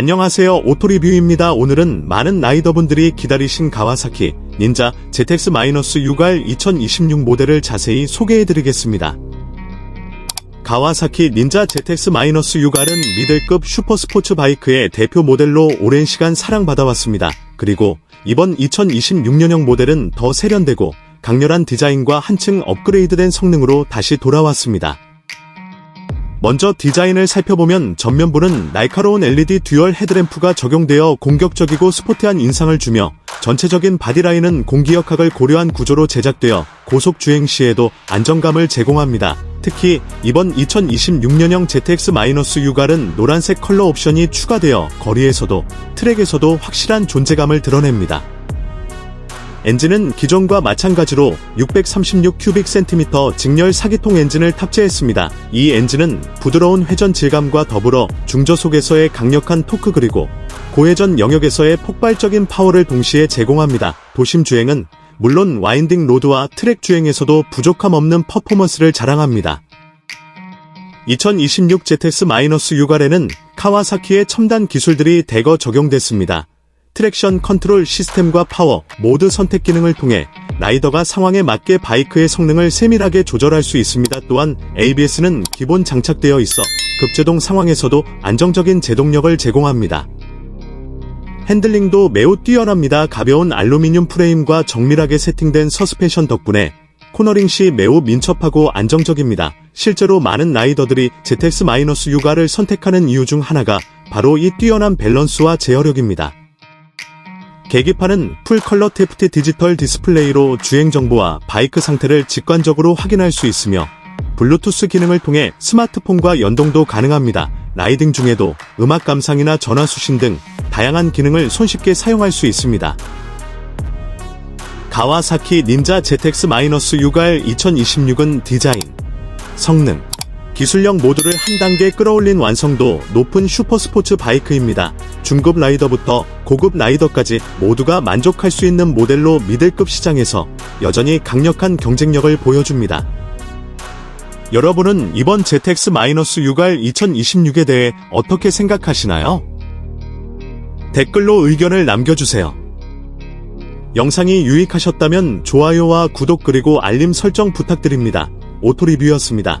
안녕하세요 오토리뷰입니다. 오늘은 많은 라이더분들이 기다리신 가와사키 닌자 ZX-6R 2026 모델을 자세히 소개해드리겠습니다. 가와사키 닌자 ZX-6R은 미들급 슈퍼스포츠 바이크의 대표 모델로 오랜 시간 사랑받아왔습니다. 그리고 이번 2026년형 모델은 더 세련되고 강렬한 디자인과 한층 업그레이드된 성능으로 다시 돌아왔습니다. 먼저 디자인을 살펴보면 전면부는 날카로운 LED 듀얼 헤드램프가 적용되어 공격적이고 스포티한 인상을 주며 전체적인 바디라인은 공기역학을 고려한 구조로 제작되어 고속 주행 시에도 안정감을 제공합니다. 특히 이번 2026년형 ZX-6R은 노란색 컬러 옵션이 추가되어 거리에서도 트랙에서도 확실한 존재감을 드러냅니다. 엔진은 기존과 마찬가지로 636 큐빅 센티미터 직렬 사기통 엔진을 탑재했습니다. 이 엔진은 부드러운 회전 질감과 더불어 중저속에서의 강력한 토크 그리고 고회전 영역에서의 폭발적인 파워를 동시에 제공합니다. 도심 주행은 물론 와인딩 로드와 트랙 주행에서도 부족함 없는 퍼포먼스를 자랑합니다. 2026 ZX-6R에는 카와사키의 첨단 기술들이 대거 적용됐습니다. 트랙션 컨트롤 시스템과 파워, 모드 선택 기능을 통해 라이더가 상황에 맞게 바이크의 성능을 세밀하게 조절할 수 있습니다. 또한 ABS는 기본 장착되어 있어 급제동 상황에서도 안정적인 제동력을 제공합니다. 핸들링도 매우 뛰어납니다. 가벼운 알루미늄 프레임과 정밀하게 세팅된 서스펜션 덕분에 코너링 시 매우 민첩하고 안정적입니다. 실제로 많은 라이더들이 ZX-6R을 선택하는 이유 중 하나가 바로 이 뛰어난 밸런스와 제어력입니다. 계기판은 풀컬러 TFT 디지털 디스플레이로 주행 정보와 바이크 상태를 직관적으로 확인할 수 있으며 블루투스 기능을 통해 스마트폰과 연동도 가능합니다. 라이딩 중에도 음악 감상이나 전화 수신 등 다양한 기능을 손쉽게 사용할 수 있습니다. 가와사키 닌자 ZX-6R 2026은 디자인, 성능, 기술력 모두를 한 단계 끌어올린 완성도 높은 슈퍼스포츠 바이크입니다. 중급 라이더부터 고급 라이더까지 모두가 만족할 수 있는 모델로 미들급 시장에서 여전히 강력한 경쟁력을 보여줍니다. 여러분은 이번 ZX-6R 2026에 대해 어떻게 생각하시나요? 댓글로 의견을 남겨주세요. 영상이 유익하셨다면 좋아요와 구독 그리고 알림 설정 부탁드립니다. 오토리뷰였습니다.